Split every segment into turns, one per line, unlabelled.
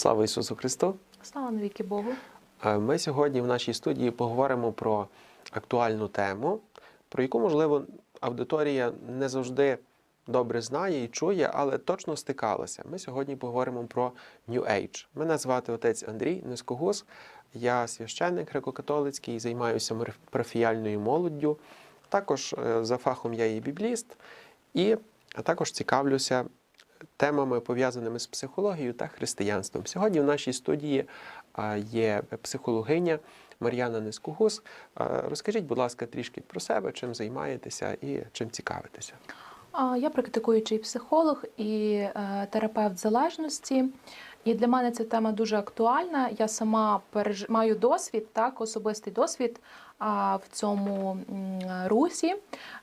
Слава Ісусу Христу!
Слава навіки Богу.
Е, Ми сьогодні в нашій студії поговоримо про актуальну тему, про яку, можливо, аудиторія не завжди добре знає і чує, але точно стикалася. Ми сьогодні поговоримо про New Age. Мене звати отець Андрій Низкогус. Я священник греко-католицький, займаюся парафіяльною молоддю. Також е, за фахом я і бібліст, і також цікавлюся темами, пов'язаними з психологією та християнством. Сьогодні в нашій студії є психологиня Мар'яна Нескугус. Розкажіть, будь ласка, трішки про себе, чим займаєтеся і чим цікавитеся.
Я практикуючий психолог і е, терапевт залежності. І для мене ця тема дуже актуальна. Я сама переж... маю досвід, так, особистий досвід в цьому русі.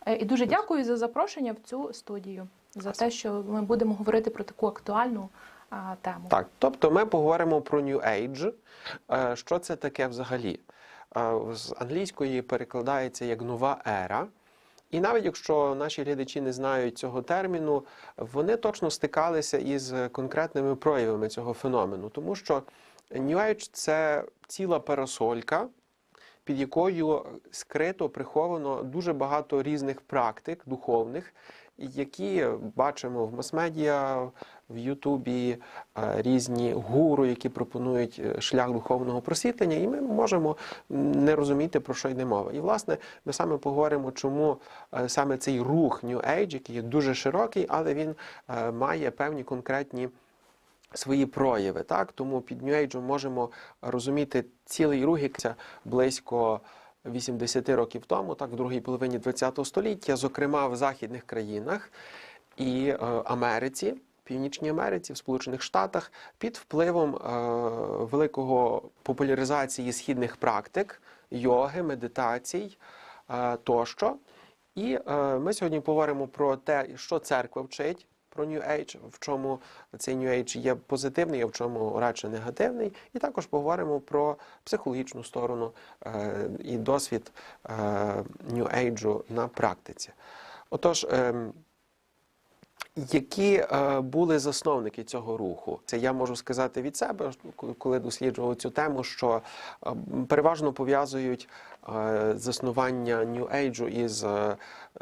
Е, І дуже дякую за запрошення в цю студію, за те, що ми будемо говорити про таку актуальну а, тему.
Так, тобто ми поговоримо про New Age. Е, Що це таке взагалі? Е, З англійської перекладається як нова ера. І навіть якщо наші глядачі не знають цього терміну, вони точно стикалися із конкретними проявами цього феномену, тому що New Age – це ціла парасолька, під якою скрито приховано дуже багато різних практик духовних, які бачимо в мас-медіа, в Ютубі, е, різні гуру, які пропонують е, шлях духовного просвітлення, і ми можемо не розуміти, про що йде мова. І, власне, ми саме поговоримо, чому е, саме цей рух New Age, який є дуже широкий, але він має певні конкретні свої прояви. Так? Тому під Age можемо розуміти цілий рух, близько 80 років тому, так, в другій половині ХХ століття, зокрема в західних країнах і е, Америці. Північній Америці, в Сполучених Штатах під впливом е, великого популяризації східних практик, йоги, медитацій е, тощо. І е, ми сьогодні поговоримо про те, що церква вчить про New Age, в чому цей New Age є позитивний, а в чому радше негативний. І також поговоримо про психологічну сторону е, і досвід е, New Age на практиці. Отож, ем, які е, були засновники цього руху? Це я можу сказати від себе, коли- досліджував цю тему, що е, переважно пов'язують е, заснування Age із е,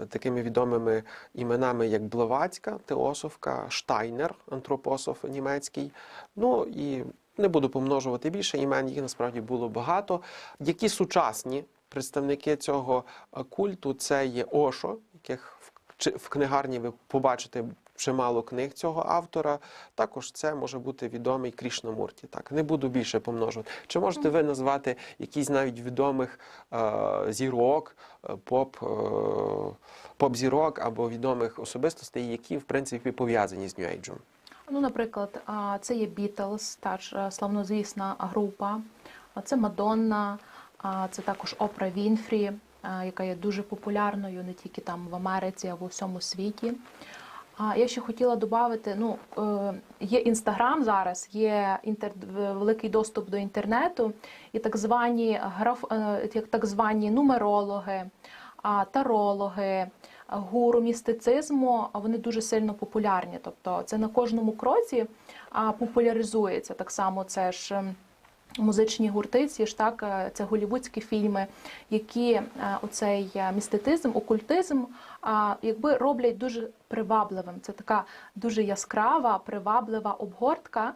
такими відомими іменами, як Блаватська, теософка, Штайнер, антропософ німецький. Ну і не буду помножувати більше імен, їх насправді було багато. Які сучасні представники цього е, культу це є Ошо, яких в книгарні ви побачите чимало книг цього автора. Також це може бути відомий Крішнамурті. Так, не буду більше помножувати. Чи можете ви назвати якісь навіть відомих е, зірок, е, поп, е, поп-зірок або відомих особистостей, які в принципі пов'язані з Age?
Ну, наприклад, це є Beatles, та ж е, славнозвісна група, це Мадонна, це також Опра Вінфрі, яка є дуже популярною не тільки там в Америці, а в усьому світі. А я ще хотіла додати, ну е, є інстаграм зараз, є інтер... великий доступ до інтернету, і так звані граф... е, як так звані нумерологи, тарологи, гуру містицизму, вони дуже сильно популярні. Тобто це на кожному кроці популяризується. Так само це ж. ем, Музичні гурти, ці ж так, е, це голівудські фільми, які е, оцей е, містицизм, окультизм, якби роблять дуже привабливим. Це така дуже яскрава, приваблива обгортка,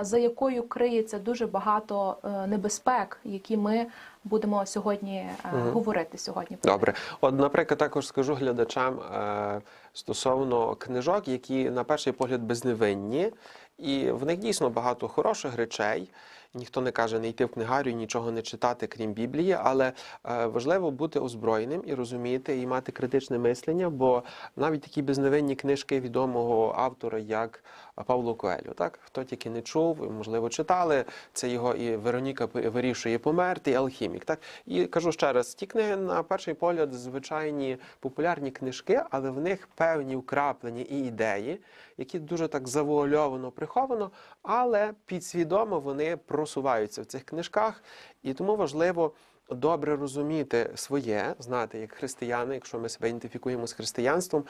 за якою криється дуже багато е, небезпек, які ми будемо сьогодні
угу.
Говорити сьогодні.
Добре, от, наприклад, також скажу глядачам е, стосовно книжок, які на перший погляд безневинні, і в них дійсно багато хороших речей. Ніхто не каже не йти в книгарю нічого не читати, крім Біблії, але е, важливо бути озброєним і розуміти, і мати критичне мислення, бо навіть такі безневинні книжки відомого автора, як Павло Коелю, так хто тільки не чув, можливо, читали. Це його і Вероніка вирішує померти, і алхімік. Так і кажу ще раз, ті книги на перший погляд звичайні популярні книжки, але в них певні вкраплення і ідеї, які дуже так завуальовано приховано, але підсвідомо вони просуваються в цих книжках, і тому важливо добре розуміти своє, знати як християни, якщо ми себе ідентифікуємо з християнством,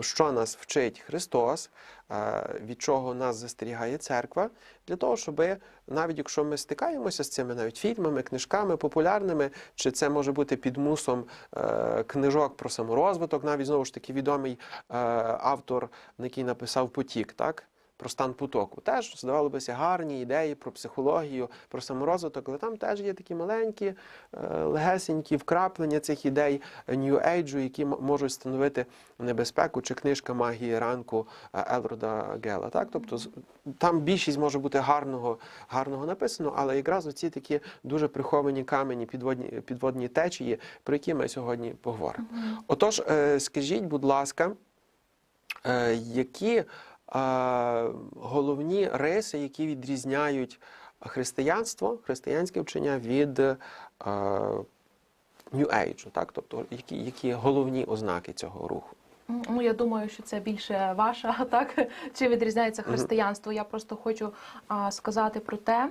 що нас вчить Христос, від чого нас застерігає церква, для того, щоб навіть якщо ми стикаємося з цими навіть фільмами, книжками популярними, чи це може бути під мусом е, книжок про саморозвиток, навіть знову ж таки відомий е, автор, який написав потік, так? Про стан потоку. Теж, здавалося, гарні ідеї про психологію, про саморозвиток, але там теж є такі маленькі, е, легесенькі вкраплення цих ідей New Age, які можуть становити небезпеку, чи книжка магії ранку е, Елрода Гела. Так? Тобто там більшість може бути гарного, гарного написано, але якраз оці такі дуже приховані камені, підводні, підводні течії, про які ми сьогодні поговоримо. Отож, е, скажіть, будь ласка, які головні риси, які відрізняють християнство, християнське вчення від е, New Age, так? Тобто, які, які головні ознаки цього руху?
Ну, я думаю, що це більше ваша, так чи відрізняється християнство. Я просто хочу а, сказати про те,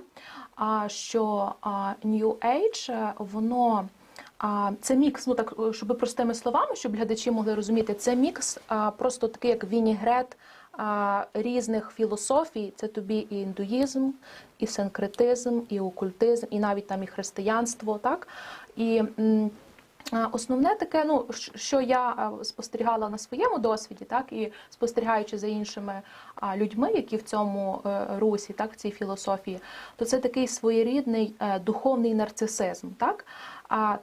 а, що а, New Age, е, воно. А це мікс, ну так, щоб простими словами, щоб глядачі могли розуміти, це мікс а, просто такий, як вінігрет а, різних філософій. Це тобі і індуїзм, і синкретизм, і окультизм, і навіть там і християнство, так? І а, Основне таке, ну що я спостерігала на своєму досвіді, так і спостерігаючи за іншими а, людьми, які в цьому е, русі, так в цій філософії, то це такий своєрідний е, духовний нарцисизм, так а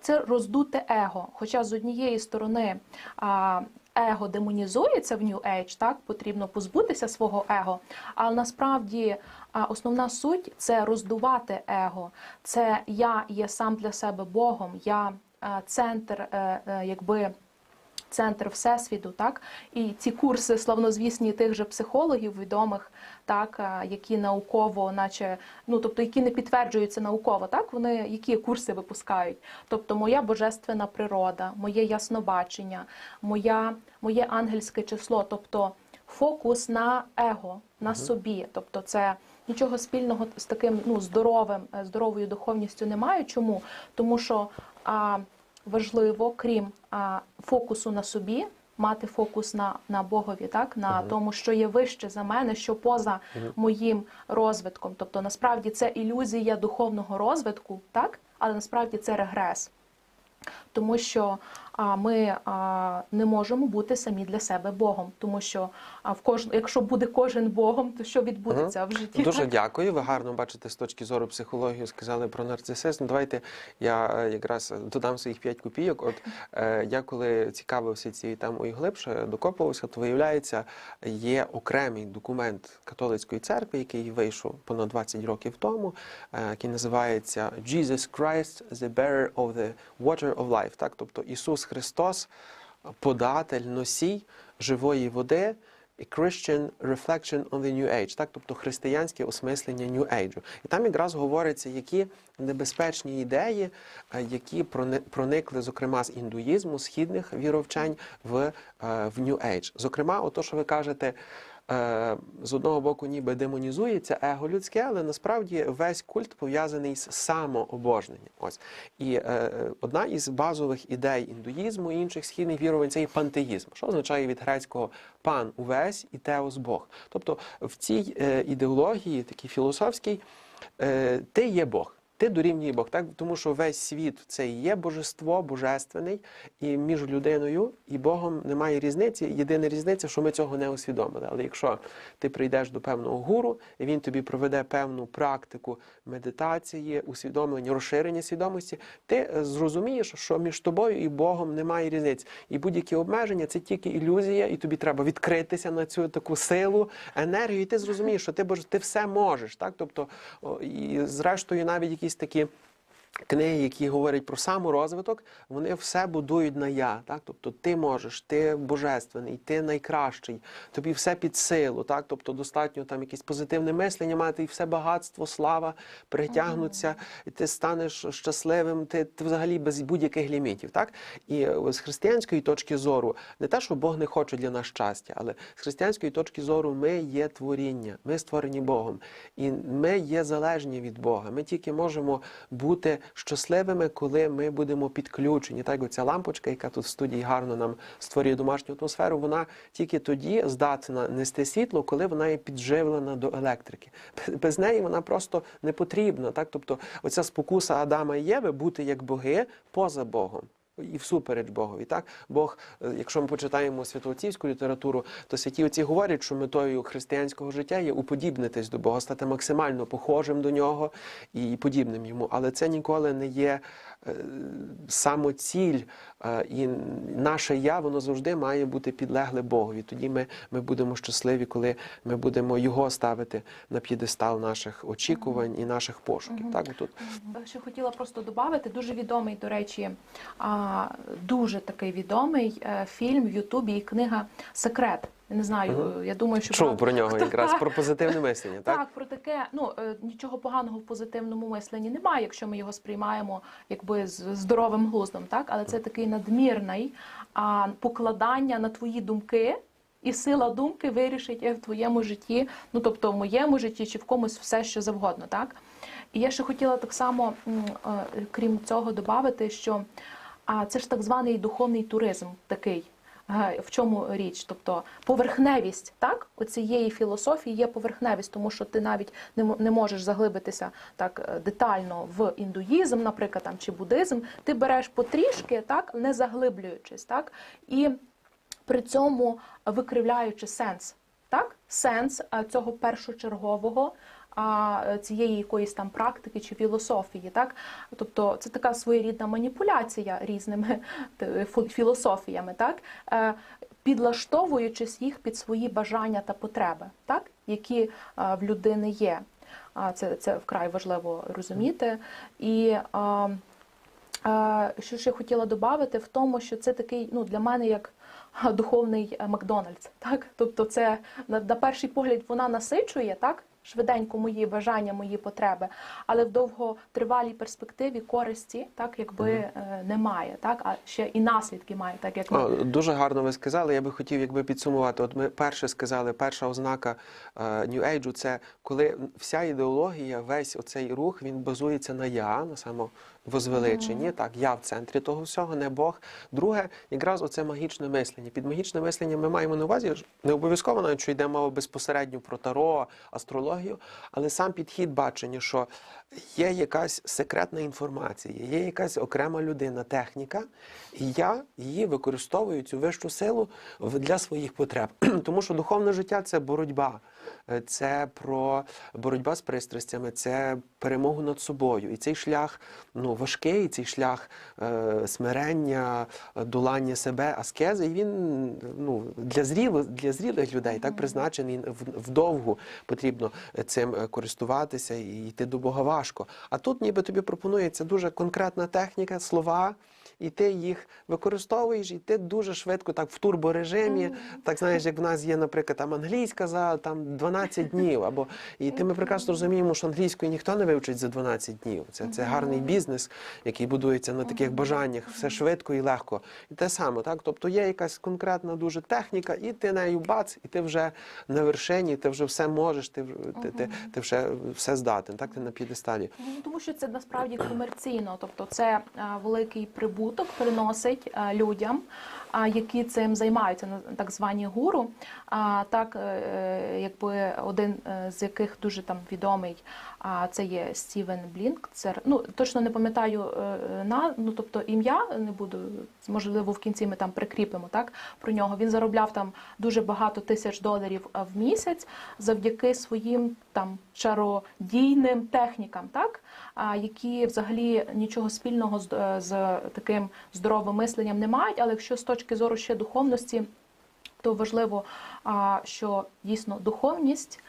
це роздуте его. Хоча з однієї сторони а, его демонізується в New Age, так потрібно позбутися свого его, але насправді а, основна суть це роздувати его. Це я є сам для себе Богом. я е, центр, е, е, якби. Центр всесвіту, так і ці курси славнозвісні тих же психологів відомих, так е, які науково, наче ну тобто, які не підтверджуються науково, так вони які курси випускають. Тобто, моя божественна природа, моє яснобачення, моя, моє ангельське число, тобто фокус на его, на собі, тобто це. Нічого спільного з таким ну здоровим, е, здоровою духовністю немає. Чому? Тому що а, важливо, крім фокусу на собі, мати фокус на, на Богові, так на тому, що є вище за мене, що поза моїм розвитком. Тобто, насправді це ілюзія духовного розвитку, так, але насправді це регрес. Тому що а, ми не можемо бути самі для себе Богом, тому що в кож... якщо буде кожен Богом, то що відбудеться в житті?
Дуже дякую. Ви гарно бачите з точки зору психології, сказали про нарцисизм. Давайте я е, якраз додам своїх 5 копійок. От е, я коли цікавився цією темою глибше, докопувався, то виявляється, є окремий документ католицької церкви, який вийшов понад 20 років тому, е, який називається Jesus Christ, the bearer of the water of life. Так, тобто Ісус Христос, податель, носій живої води. Christian Reflection on the New Age, так, тобто християнське осмислення New Age. І там якраз говориться, які небезпечні ідеї, е, які проникли, зокрема, з індуїзму, східних віровчань в, е, в New Age. Зокрема, ото, що ви кажете, з одного боку, ніби демонізується его людське, але насправді весь культ пов'язаний з самообожненням. Ось і е, е, одна із базових ідей індуїзму і інших східних вірувань це є пантеїзм, що означає від грецького пан увесь і теос Бог. Тобто в цій е, ідеології, такій філософській, е, ти є Бог. Ти дорівнює Бог, так тому що весь світ це є божество, божественний, і між людиною і Богом немає різниці. Єдина різниця, що ми цього не усвідомили. Але якщо ти прийдеш до певного гуру, і він тобі проведе певну практику медитації, усвідомлення, розширення свідомості, ти зрозумієш, що між тобою і Богом немає різниці. І будь-які обмеження це тільки ілюзія, і тобі треба відкритися на цю таку силу, енергію, і ти зрозумієш, що ти боже, ти все можеш. Так, тобто, і зрештою, навіть якісь такі. Книги, які говорять про саморозвиток, вони все будують на я. Так? Тобто ти можеш, ти божественний, ти найкращий, тобі все під силу. Так? Тобто достатньо там якесь позитивне мислення мати, і все багатство, слава притягнуться, і ти станеш щасливим, ти, ти взагалі без будь-яких лімітів. Так? І е, з християнської точки зору, не те, що Бог не хоче для нас щастя, але з християнської точки зору ми є творіння, ми створені Богом. І ми є залежні від Бога. Ми тільки можемо бути щасливими, коли ми будемо підключені. Так, оця лампочка, яка тут в студії гарно нам створює домашню атмосферу, вона тільки тоді здатна нести світло, коли вона є підживлена до електрики. Без- неї вона просто не потрібна. Так, тобто, оця спокуса Адама і Єви бути як боги поза Богом. І всупереч Богові, так Бог, е, якщо ми почитаємо святоотцівську літературу, то святі отці говорять, що метою християнського життя є уподібнитись до Бога, стати максимально похожим до нього і подібним йому. Але це ніколи не є е, самоціль, е, і наше я воно завжди має бути підлегле Богові. Тоді ми, ми будемо щасливі, коли ми будемо його ставити на п'єдестал наших очікувань і наших пошуків. Так, тут
Ще хотіла просто додати, дуже відомий, до речі, дуже такий відомий е, фільм в Ютубі і книга Секрет. Не знаю,
Мгм.
я думаю, що
чув про нього
хто-
якраз про позитивне мислення.
Так,
Так,
про таке, ну е, нічого поганого в позитивному мисленні немає, якщо ми його сприймаємо якби з здоровим глуздом, так але це такий надмірний а, покладання на твої думки. І сила думки вирішить е, в твоєму житті, ну тобто в моєму житті чи в комусь все, що завгодно, так? І я ще хотіла так само, крім цього, додати, що а, це ж так званий духовний туризм такий. Е, В чому річ? Тобто поверхневість, так? Оцієї філософії є поверхневість, тому що ти навіть не можеш заглибитися так е, детально в індуїзм, наприклад, там чи буддизм. Ти береш потрішки, так, не заглиблюючись, так, і при цьому викривляючи сенс, так? Сенс е, цього першочергового. Е, цієї якоїсь там практики чи філософії, так тобто це така своєрідна маніпуляція різними філософіями, так е, підлаштовуючись їх під свої бажання та потреби, так які е, в людини є. Це, це вкрай важливо розуміти. І а, а, що ще хотіла додати в тому, що це такий ну для мене як духовний Макдональдс. Так, тобто, це на, на перший погляд вона насичує так. Швиденько мої бажання, мої потреби, але в довготривалій перспективі користі так якби е, немає, так а ще і наслідки має, так як
О, дуже гарно ви сказали. Я би хотів якби підсумувати. От ми перше сказали, перша ознака е, New Age – це коли вся ідеологія, весь оцей рух він базується на я, на самовозвеличенні. Так, я в центрі того всього, не Бог. Друге, якраз оце магічне мислення. Під магічне мислення ми маємо на увазі не обов'язково навіть, що йде мова безпосередньо про таро, астрологію, але сам підхід бачення, що є якась секретна інформація, є якась окрема людина, техніка, і я її використовую цю вищу силу для своїх потреб. Тому що духовне життя це боротьба. Е, Це про боротьба з пристрастями, це перемогу над собою. І цей шлях ну, важкий, цей шлях е, смирення, долання себе, аскези, і він ну, для, зрілих, для зрілих людей так призначений вдовгу потрібно цим е, користуватися і йти до Бога важко. А тут ніби тобі пропонується дуже конкретна техніка, слова. І ти їх використовуєш, і ти дуже швидко, так в турборежимі, так знаєш, як в нас є, наприклад, там англійська за там 12 днів. Або і ти ми прекрасно розуміємо, що англійської ніхто не вивчить за 12 днів. Це, це гарний бізнес, який будується на таких бажаннях, все швидко і легко. І те саме, так. Тобто є якась конкретна дуже техніка, і ти нею бац, і ти вже на вершині, ти вже все можеш, ти, ти, ти, ти вже все здатен, так ти на п'єдесталі.
Ну, тому що це насправді комерційно, тобто це е, великий прибуток приносить е, людям, які цим займаються, на- так звані гуру. А так, е, якби один е, з яких дуже там відомий, це є Стівен Блінкцер. Ну точно не пам'ятаю е, на ну тобто ім'я не буду. Можливо, в кінці ми там прикріпимо так про нього. Він заробляв там дуже багато тисяч доларів в місяць завдяки своїм там чародійним технікам, так які взагалі нічого спільного з, з таким здоровим мисленням не мають. Але якщо з точки зору ще духовності, то важливо, що дійсно духовність.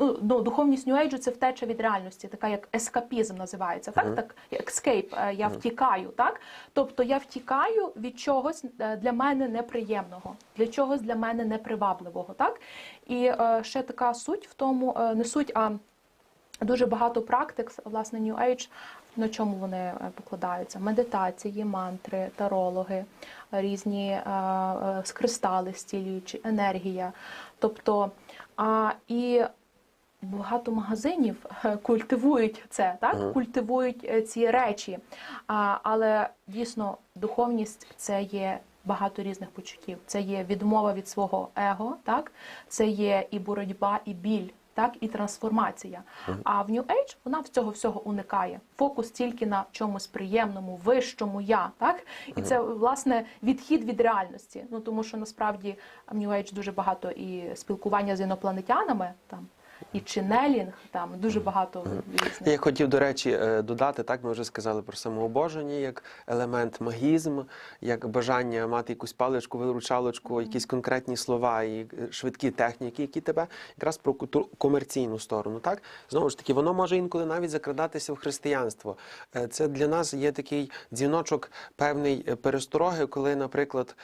Ну, ну, духовність Age – це втеча від реальності, така як ескапізм називається, так? Так, escape, е, я втікаю, так? Тобто я втікаю від чогось е, для мене неприємного, для чогось для мене непривабливого, так? І е, ще така суть в тому, е, не суть, а дуже багато практик, власне, New Age, на чому вони е, покладаються? Медитації, мантри, тарологи, різні е, е, кристали стілюючі, енергія. Тобто, а, і багато магазинів культивують це, так
Мгм.
культивують ці речі. А, але дійсно духовність це є багато різних почуттів. Це є відмова від свого его, так це є і боротьба, і біль. Так, і трансформація. А в New Age вона в цього всього уникає. Фокус тільки на чомусь приємному, вищому я. Так? І це власне відхід від реальності. Ну тому що насправді в New Age дуже багато і спілкування з інопланетянами, там і ченелінг, там дуже багато різних.
Я хотів, до речі, е, додати, так ми вже сказали про самообоження як елемент магізм, як бажання мати якусь паличку, виручалочку, якісь конкретні слова і е, швидкі техніки, які тебе якраз про комерційну сторону. Так знову ж таки, воно може інколи навіть закрадатися в християнство. Е, Це для нас є такий дзвіночок певний е, перестороги, коли, наприклад,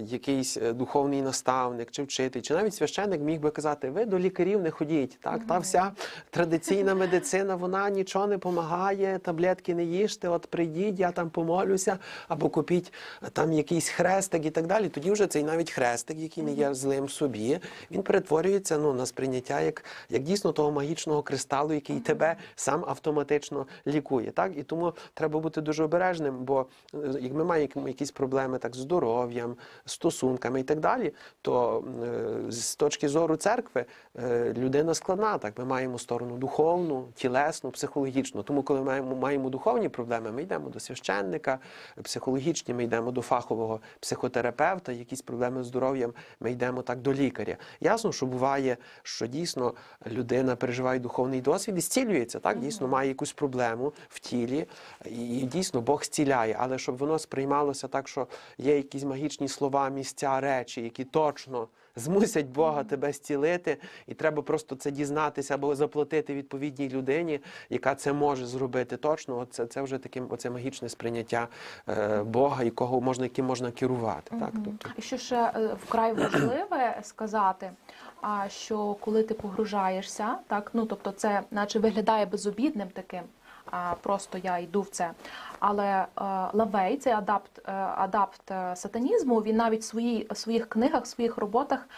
якийсь духовний наставник чи вчитель, чи навіть священник міг би казати: ви до лікарів не ходіть. Так, та вся традиційна медицина, вона нічого не допомагає, таблетки не їжте, от прийдіть, я там помолюся, або купіть е, там якийсь хрестик і так далі. Тоді вже цей навіть хрестик, який не є злим собі, він перетворюється ну, на сприйняття як, як дійсно того магічного кристалу, який тебе сам автоматично лікує. Так? І тому треба бути дуже обережним, бо е, як ми маємо якісь проблеми так, з здоров'ям, стосунками і так далі, то е, з точки зору церкви людина складна. Так? Ми маємо сторону духовну, тілесну, психологічну. Тому, коли маємо, маємо духовні проблеми, ми йдемо до священника, психологічні, ми йдемо до фахового психотерапевта, якісь проблеми з здоров'ям, ми йдемо так до лікаря. Ясно, що буває, що дійсно людина переживає духовний досвід і зцілюється, так? Дійсно має якусь проблему в тілі, і дійсно Бог зціляє. Але щоб воно сприймалося так, що є якісь магічні слова, місця, речі, які точно. Змусять Бога тебе зцілити, і треба просто це дізнатися або заплатити відповідній людині, яка це може зробити точно. Оце це вже таке оце магічне сприйняття е, Бога, якого можна яким можна керувати. Так, тобто
І що ще е, вкрай важливе сказати, а що коли ти погружаєшся, так ну тобто це наче виглядає безобідним таким. Просто я йду в це. Але е, Лавей, цей адапт, е, адапт е, сатанізму, він навіть в свої, своїх книгах, в своїх роботах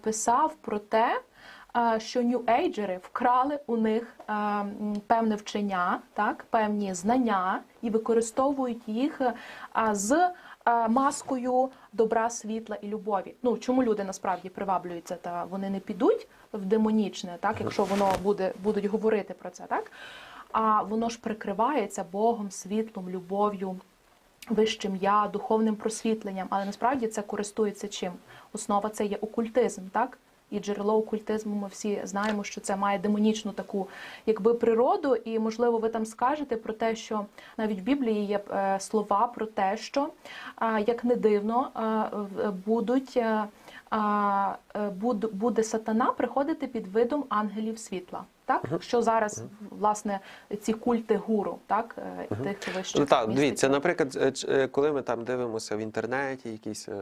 писав про те, що нью-ейджери вкрали у них певне вчення, так, певні знання і використовують їх з маскою добра, світла і любові. Ну чому люди насправді приваблюються? Та вони не підуть в демонічне, так якщо воно буде будуть говорити про це, так а воно ж прикривається Богом, світлом, любов'ю. Вищим я, духовним просвітленням, але насправді це користується чим? Основа це є окультизм, так? І джерело окультизму ми всі знаємо, що це має демонічну таку якби природу, і можливо ви там скажете про те, що навіть в Біблії є е, слова про те, що е, як не дивно е, будуть. буде сатана приходити під видом ангелів світла. Так, що зараз власне ці культи гуру, так? Е, тих вищих
Ну, так, дивіться, наприклад, е, е, коли ми там дивимося в інтернеті якісь е,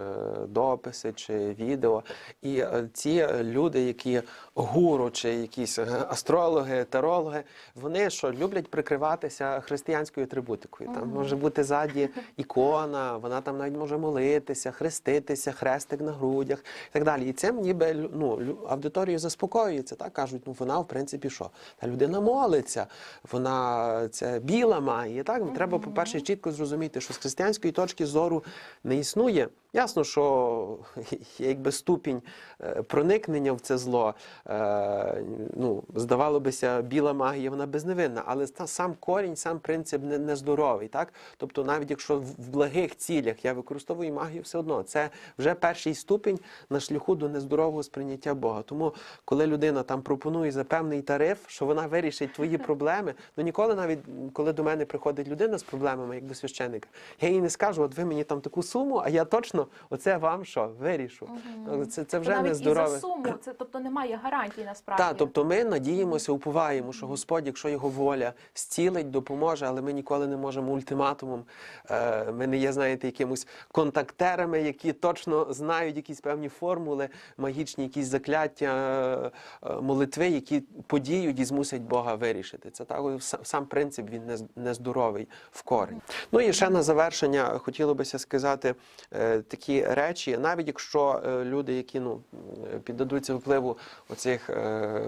дописи чи відео, і ці люди, які гуру чи якісь астрологи, тарологи, вони що люблять прикриватися християнською атрибутикою. Там може бути ззаді ікона, вона там навіть може молитися, хреститися, хрестик на грудях і так далі. І цим ніби ну, аудиторію заспокоюється, так? Кажуть, ну вона в принципі що? Та людина молиться, вона це біла магія. Так треба, по-перше, чітко зрозуміти, що з християнської точки зору не існує. Ясно, що якби ступінь е, проникнення в це зло. Е, Ну, здавало бися, біла магія, вона безневинна, але та- сам корінь, сам принцип нездоровий. Так? Тобто, навіть якщо в в благих цілях я використовую магію, все одно це вже перший ступінь на шляху до нездорового сприйняття Бога. Тому, коли людина там пропонує за певний тариф, що вона вирішить твої проблеми, ну ніколи навіть коли до мене приходить людина з проблемами, як до священника, я їй не скажу, от ви мені там таку суму, а я точно оце вам що вирішу. Ну, Це, це вже
навіть і
нездорове.
за суму, це тобто немає гарантії насправді.
Так, тобто ми надіємося, уповаємо, що Господь, якщо його воля зцілить, допоможе, але ми ніколи не можемо ультиматумом. Е, Ми не є, знаєте, якимось контактерами, які точно знають якісь певні формули, магічні якісь закляття, е, е, молитви, які подіють і змусять Бога вирішити. Це так сам принцип він не- нездоровий в корень. Ну і ще на завершення хотіло бися сказати, е, такі речі, навіть якщо е, люди, які ну е, піддадуться впливу оцих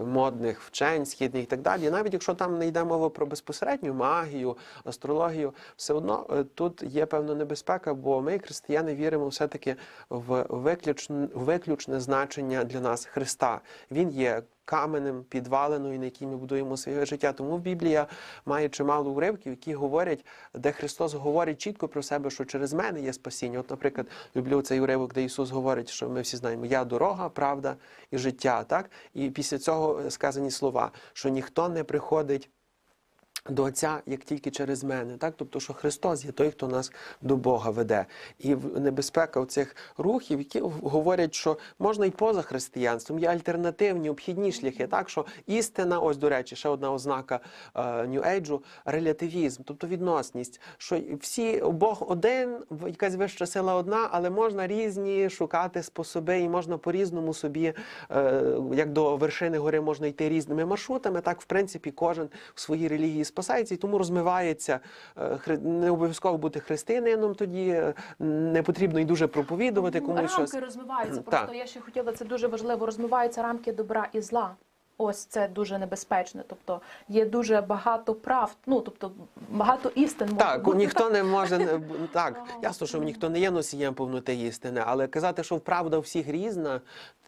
модних вчень, східних і так далі, навіть якщо там не йде мова про безпосередню магію, астрологію, все одно тут є певна небезпека, бо ми, християни, віримо все-таки в виключне, виключне значення для нас Христа. Він є каменем, підваленою, на якій ми будуємо своє життя. Тому Біблія має чимало уривків, які говорять, де Христос говорить чітко про себе, що через мене є спасіння. От, наприклад, люблю цей уривок, де Ісус говорить, що ми всі знаємо, я дорога, правда і життя. Так? І після цього сказані слова, що ніхто не приходить. До Отця, як тільки через мене, так тобто, що Христос є той, хто нас до Бога веде, і небезпека цих рухів, які говорять, що можна і поза християнством, є альтернативні, обхідні шляхи. Так що істина, ось до речі, ще одна ознака Нью-Ейджу релятивізм, тобто відносність, що всі Бог один, якась вища сила одна, але можна різні шукати способи, і можна по-різному собі, е, як до вершини гори можна йти різними маршрутами. Так, в принципі, кожен в своїй релігії спасається і тому розвивається. е, Не обов'язково бути християнином тоді, е, не потрібно і дуже проповідувати комусь
рамки
щось.
розвиваються.
Так.
Просто я ще хотіла це дуже важливо. Розмиваються рамки добра і зла. Ось це дуже небезпечно. Тобто є дуже багато прав, ну тобто багато істин може
Так,
бути.
ніхто не може не- так. Ясно, що ніхто не є носієм повноти істини, але казати, що правда у всіх різна,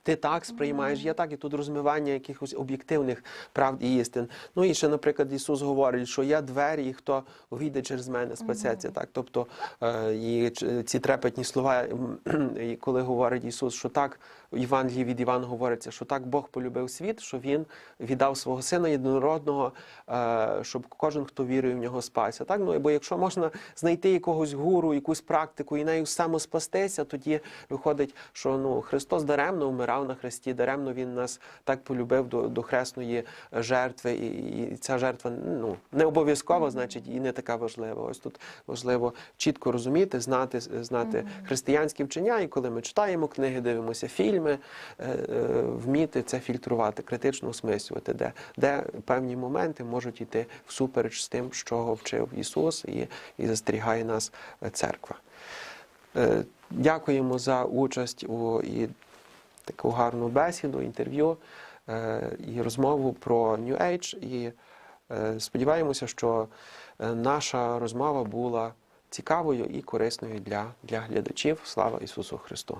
ти так сприймаєш, є так, і тут розмивання якихось об'єктивних правд і істин. Ну і ще, наприклад, Ісус говорить, що я двері, і хто увійде через мене, спасеться. Так, тобто е, і ці трепетні слова, коли говорить Ісус, що так в Євангелії від Івана говориться, що так Бог полюбив світ, що Він віддав свого сина єдинородного, е, щоб кожен, хто вірує в нього, спався. Так, ну бо якщо можна знайти якогось гуру, якусь практику і нею самоспастися, тоді виходить, що ну Христос даремно вмирав на хресті, даремно він нас так полюбив до, до хресної жертви, і, і ця жертва ну не обов'язкова, значить, і не така важлива. Ось тут важливо чітко розуміти, знати, знати християнські вчення, і коли ми читаємо книги, дивимося фільми, е, е, вміти це фільтрувати, критично осмислювати, де, де певні моменти можуть йти всупереч з тим, що вчив Ісус, і, і застерігає нас церква. Е, Дякуємо за участь у і таку гарну бесіду, інтерв'ю е, і розмову про New Age. І е, сподіваємося, що е, наша розмова була цікавою і корисною для, для глядачів. Слава Ісусу Христу!